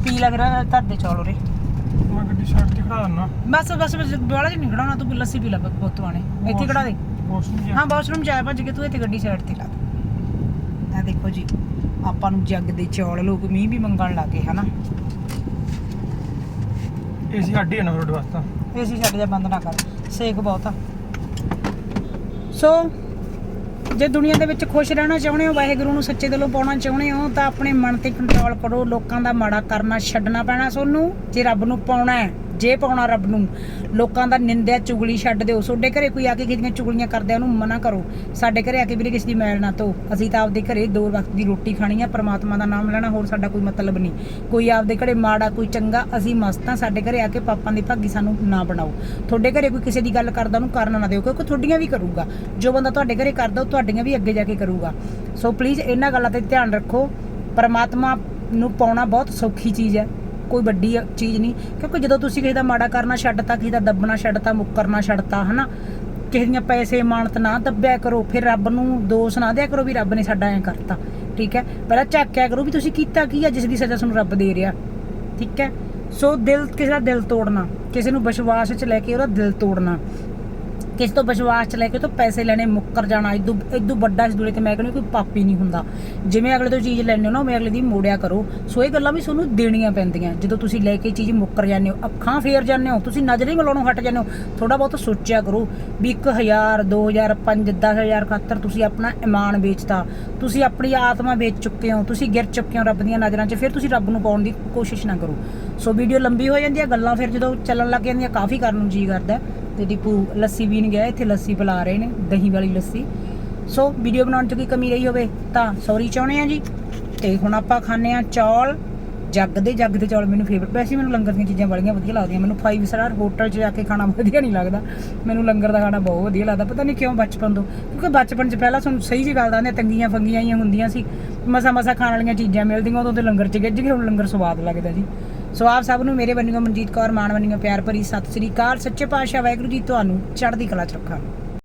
ਪੀ ਲੱਗ ਰਿਹਾ ਤੁਹਾਡੇ ਚੌਲ ਉਰੇ। ਮੈਂ ਗੱਡੀ ਸਾਈਡ ਤੇ ਖੜਾ ਦਿੰਦਾ। ਬਸ ਬਸ ਬਸ ਬਾਲਾ ਜੀ ਨਹੀਂ ਖੜਾਉਣਾ ਤੂੰ ਲੱਸੀ ਪੀ ਲੈ ਬੋਤਵਾਣੇ ਇੱਥੇ ਖੜਾ ਦੇ। ਵਾਸ਼ਰੂਮ ਹਾਂ ਵਾਸ਼ਰੂਮ ਜਾ ਭੱਜ ਕੇ ਤੂੰ ਇੱਥੇ ਗੱਡੀ ਸਾਈਡ ਤੇ ਲਾ ਦੇ। ਆ ਦੇਖੋ ਜੀ ਆਪਾਂ ਨੂੰ ਜੱਗ ਦੇ ਚੌਲ ਲੋਕ ਮੀਂਹ ਵੀ ਮੰਗਣ ਲੱਗੇ ਹਨਾ? ਏਸੀ ਅੱਡੀ ਹੈ ਨਾ ਰੋਡ ਵਾਸਤਾ। ਏਸੀ ਛੱਡ ਜਾ ਬੰਦ ਨਾ ਕਰ। ਸੇਕ ਬਹੁਤ ਆ। ਸੋ, ਜੇ ਦੁਨੀਆ ਦੇ ਵਿੱਚ ਖੁਸ਼ ਰਹਿਣਾ ਚਾਹੁੰਦੇ ਹੋ, ਵਾਹਿਗੁਰੂ ਨੂੰ ਸੱਚੇ ਦਿਲੋਂ ਪਾਉਣਾ ਚਾਹੁੰਦੇ ਹੋ, ਤਾਂ ਆਪਣੇ ਮਨ ਤੇ ਕੰਟਰੋਲ ਕਰੋ। ਲੋਕਾਂ ਦਾ ਮਾੜਾ ਕਰਨਾ ਛੱਡਣਾ ਪੈਣਾ ਤੁਹਾਨੂੰ ਜੇ ਰੱਬ ਨੂੰ ਪਾਉਣਾ ਹੈ। ਜੇ ਪਾਉਣਾ ਰੱਬ ਨੂੰ, ਲੋਕਾਂ ਦਾ ਨਿੰਦਿਆ ਚੁਗਲੀ ਛੱਡ ਦਿਓ। ਤੁਹਾਡੇ ਘਰੇ ਕੋਈ ਆ ਕੇ ਕਿਸੇ ਦੀਆਂ ਚੁਗਲੀਆਂ ਕਰਦੇ, ਉਹਨੂੰ ਮਨਾ ਕਰੋ। ਸਾਡੇ ਘਰੇ ਆ ਕੇ ਵੀਰੇ ਕਿਸੇ ਦੀ ਮੈਲ ਨਾ ਧੋ। ਅਸੀਂ ਤਾਂ ਆਪਦੇ ਘਰੇ ਦੋ ਵਕਤ ਦੀ ਰੋਟੀ ਖਾਣੀ ਆ, ਪਰਮਾਤਮਾ ਦਾ ਨਾਮ ਲੈਣਾ, ਹੋਰ ਸਾਡਾ ਕੋਈ ਮਤਲਬ ਨਹੀਂ। ਕੋਈ ਆਪਦੇ ਘਰੇ ਮਾੜਾ, ਕੋਈ ਚੰਗਾ, ਅਸੀਂ ਮਸਤ ਹਾਂ, ਸਾਡੇ ਘਰੇ ਆ ਕੇ ਪਾਪਾਂ ਦੀ ਭਾਗੀ ਸਾਨੂੰ ਨਾ ਬਣਾਓ। ਤੁਹਾਡੇ ਘਰੇ ਕੋਈ ਕਿਸੇ ਦੀ ਗੱਲ ਕਰਦਾ, ਉਹਨੂੰ ਕਰਨ ਨਾ ਦਿਓ, ਕਿਉਂਕਿ ਤੁਹਾਡੀਆਂ ਵੀ ਕਰੂਗਾ। ਜੋ ਬੰਦਾ ਤੁਹਾਡੇ ਘਰੇ ਕਰਦਾ, ਉਹ ਤੁਹਾਡੀਆਂ ਵੀ ਅੱਗੇ ਜਾ ਕੇ ਕਰੂਗਾ। ਸੋ ਪਲੀਜ਼ ਇਹਨਾਂ ਗੱਲਾਂ ਤੇ ਧਿਆਨ ਰੱਖੋ। ਪਰਮਾਤਮਾ ਨੂੰ ਪਾਉਣਾ ਬਹੁਤ ਸੌਖੀ ਚੀਜ਼ ਹੈ। ਕੋਈ ਵੱਡੀ ਚੀਜ਼ ਨਹੀਂ। ਕਿਉਂਕਿ ਜਦੋਂ ਤੁਸੀਂ ਕਿਸੇ ਦਾ ਮਾੜਾ ਕਰਨਾ ਛੱਡਤਾ, ਕਿਸੇ ਦਾ ਦੱਬਣਾ ਛੱਡਤਾ, ਮੁੱਕਰਨਾ ਛੱਡਤਾ, ਹਨਾ? ਕਿਸੇ ਦੀਆਂ ਪੈਸੇ ਮਾਨਤ ਨਾ ਦੱਬਿਆ ਕਰੋ, ਫਿਰ ਰੱਬ ਨੂੰ ਦੋਸ਼ ਨਾ ਦਿਆ ਕਰੋ ਵੀ ਰੱਬ ਨੇ ਸਾਡਾ ਐਂ ਕਰਤਾ। ਠੀਕ ਹੈ? ਪਹਿਲਾਂ ਝਾਕਿਆ ਕਰੋ ਵੀ ਤੁਸੀਂ ਕੀਤਾ ਕੀ ਹੈ ਜਿਸ ਦੀ ਸਜ਼ਾ ਤੁਹਾਨੂੰ ਰੱਬ ਦੇ ਰਿਹਾ। ਠੀਕ ਹੈ? ਸੋ ਦਿਲ, ਕਿਸੇ ਦਾ ਦਿਲ ਤੋੜਨਾ, ਕਿਸੇ ਨੂੰ ਵਿਸ਼ਵਾਸ 'ਚ ਲੈ ਕੇ ਉਹਦਾ ਦਿਲ ਤੋੜਨਾ। ਕਿਸੇ ਤੋਂ ਵਿਸ਼ਵਾਸ 'ਚ ਲੈ ਕੇ ਉਹ ਤੋਂ ਪੈਸੇ ਲੈਣੇ, ਮੁੱਕਰ ਜਾਣਾ ਇਦੋਂ ਇਦੋਂ ਵੱਡਾ ਇਸ ਦੁਨੀਆ ਤੇ ਮੈਂ ਕਹਿੰਦੀ ਕੋਈ ਪਾਪੀ ਨਹੀਂ ਹੁੰਦਾ। ਜਿਵੇਂ ਅਗਲੇ ਤੋਂ ਚੀਜ਼ ਲੈਣੇ ਹੋ ਨਾ, ਉਵੇਂ ਅਗਲੇ ਦੀ ਮੋੜਿਆ ਕਰੋ। ਸੋ ਇਹ ਗੱਲਾਂ ਵੀ ਤੁਹਾਨੂੰ ਦੇਣੀਆਂ ਪੈਂਦੀਆਂ। ਜਦੋਂ ਤੁਸੀਂ ਲੈ ਕੇ ਚੀਜ਼ ਮੁੱਕਰ ਜਾਂਦੇ ਹੋ, ਅੱਖਾਂ ਫੇਰ ਜਾਂਦੇ ਹੋ, ਤੁਸੀਂ ਨਜ਼ਰ ਹੀ ਮਿਲਾਉਣੋਂ ਹਟ ਜਾਂਦੇ ਹੋ। ਥੋੜਾ ਬਹੁਤ ਸੋਚਿਆ ਕਰੋ ਵੀ 1000 2000 5 10000 ਖਾਤਰ ਤੁਸੀਂ ਆਪਣਾ ਇਮਾਨ ਵੇਚਤਾ। ਤੁਸੀਂ ਆਪਣੀ ਆਤਮਾ ਵੇਚ ਚੁੱਕੇ ਹੋ, ਤੁਸੀਂ ਗਿਰ ਚੁੱਕੇ ਹੋ ਰੱਬ ਦੀਆਂ ਨਜ਼ਰਾਂ 'ਚ, ਫਿਰ ਤੁਸੀਂ ਰੱਬ ਨੂੰ ਪਾਉਣ ਦੀ ਕੋਸ਼ਿਸ਼ ਨਾ ਕਰੋ। ਸੋ ਵੀਡੀਓ ਲੰਬੀ ਹੋ ਜਾਂਦੀ ਹੈ, ਗੱਲਾਂ ਫਿਰ ਜਦੋਂ ਚੱਲਣ ਲੱਗ ਜਾਂਦੀਆਂ, ਕਾਫੀ ਕਰਨ ਨੂੰ ਜੀ ਕਰਦਾ ਤੇ ਦੀਪੂ ਲੱਸੀ ਪੀਣ ਗਿਆ, ਇੱਥੇ ਲੱਸੀ ਪਿਲਾ ਰਹੇ ਨੇ, ਦਹੀਂ ਵਾਲੀ ਲੱਸੀ। ਸੋ ਵੀਡੀਓ ਬਣਾਉਣ 'ਚ ਕੋਈ ਕਮੀ ਰਹੀ ਹੋਵੇ ਤਾਂ ਸੌਰੀ ਚਾਹੁੰਦੇ ਆ ਜੀ। ਤੇ ਹੁਣ ਆਪਾਂ ਖਾਣੇ ਆ ਚੌਲ। ਜੱਗ ਦੇ ਜੱਗ ਦੇ ਚੌਲ ਮੈਨੂੰ ਫੇਵਰਟ ਵੈਸੇ ਮੈਨੂੰ ਲੰਗਰ ਦੀਆਂ ਚੀਜ਼ਾਂ ਬੜੀਆਂ ਵਧੀਆ ਲੱਗਦੀਆਂ। ਮੈਨੂੰ 5 ਸਟਾਰ ਹੋਟਲ 'ਚ ਜਾ ਕੇ ਖਾਣਾ (laughs) ਵਧੀਆ ਨਹੀਂ ਲੱਗਦਾ। ਮੈਨੂੰ ਲੰਗਰ ਦਾ ਖਾਣਾ ਬਹੁਤ ਵਧੀਆ ਲੱਗਦਾ। ਪਤਾ ਨਹੀਂ ਕਿਉਂ ਬਚਪਨ ਤੋਂ, ਕਿਉਂਕਿ ਬਚਪਨ 'ਚ ਪਹਿਲਾਂ ਤੁਹਾਨੂੰ ਸਹੀ ਜੀ ਗੱਲ ਦੱਸਦੇ ਤੰਗੀਆਂ ਫੰਗੀਆਂ ਹੀ ਹੁੰਦੀਆਂ ਸੀ। ਮਸਾ ਮਸਾ ਖਾਣ ਵਾਲੀਆਂ ਚੀਜ਼ਾਂ ਮਿਲਦੀਆਂ, ਉਦੋਂ ਤੇ ਲੰਗਰ 'ਚ ਗਿੱਜ ਗਏ, ਹੁਣ ਲੰਗਰ ਸਵਾਦ ਲੱਗਦਾ ਜੀ। ਸੋ ਆਪ ਸਭ ਨੂੰ ਮੇਰੇ ਬੰਨਿਓ ਮਨਜੀਤ ਕੌਰ ਮਾਨ ਬੰਨਿਓ ਪਿਆਰ ਭਰੀ ਸਤਿ ਸ੍ਰੀ ਅਕਾਲ। ਸੱਚੇ ਪਾਤਸ਼ਾਹ ਵਾਹਿਗੁਰੂ ਜੀ, ਤੁਹਾਨੂੰ ਚੜ੍ਹਦੀ ਕਲਾ ਚ ਰੱਖਾ।